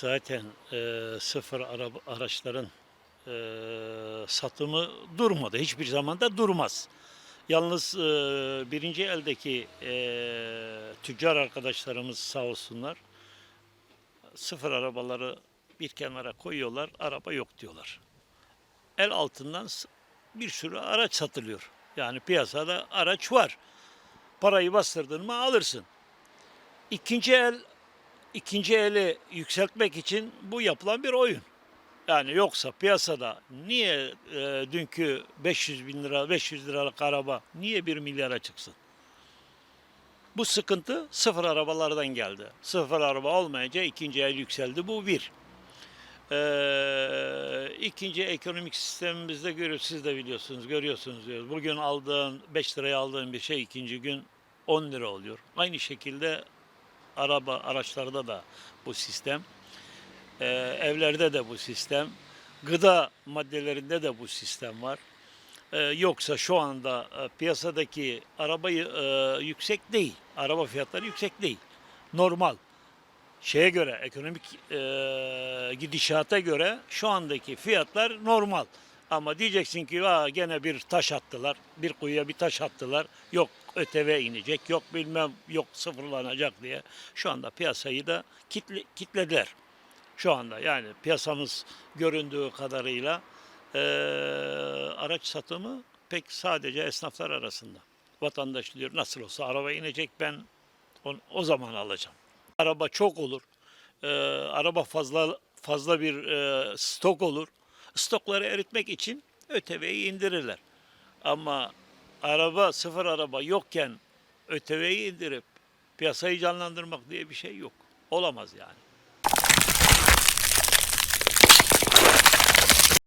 zaten e, sıfır araba, araçların e, satımı durmadı. Hiçbir zaman da durmaz. Yalnız e, birinci eldeki e, tüccar arkadaşlarımız sağ olsunlar sıfır arabaları bir kenara koyuyorlar, araba yok diyorlar. El altından bir sürü araç satılıyor. Yani piyasada araç var. Parayı bastırdın mı alırsın. İkinci el ikinci eli yükseltmek için bu yapılan bir oyun. Yani yoksa piyasada niye e, dünkü 500 bin lira, 500 liralık araba niye 1 milyara çıksın? Bu sıkıntı sıfır arabalardan geldi. Sıfır araba olmayınca ikinci el yükseldi. Bu bir. Ee, ikinci ekonomik sistemimizde görüyoruz, siz de biliyorsunuz, görüyorsunuz diyoruz. Bugün aldığın 5 liraya aldığın bir şey ikinci gün 10 lira oluyor. Aynı şekilde araba araçlarda da bu sistem. Ee, evlerde de bu sistem. Gıda maddelerinde de bu sistem var. Ee, yoksa şu anda e, piyasadaki arabayı e, yüksek değil. Araba fiyatları yüksek değil. Normal. Şeye göre, ekonomik e, gidişata göre şu andaki fiyatlar normal. Ama diyeceksin ki Aa, gene bir taş attılar, bir kuyuya bir taş attılar. Yok ÖTV inecek, yok bilmem yok sıfırlanacak diye. Şu anda piyasayı da kitle, kitlediler. Şu anda yani piyasamız göründüğü kadarıyla eee, araç satımı pek sadece esnaflar arasında. Vatandaş diyor nasıl olsa araba inecek ben o, o zaman alacağım. Araba çok olur. Eee, araba fazla fazla bir eee, stok olur stokları eritmek için ÖTV'yi indirirler. Ama araba sıfır araba yokken ÖTV'yi indirip piyasayı canlandırmak diye bir şey yok. Olamaz yani.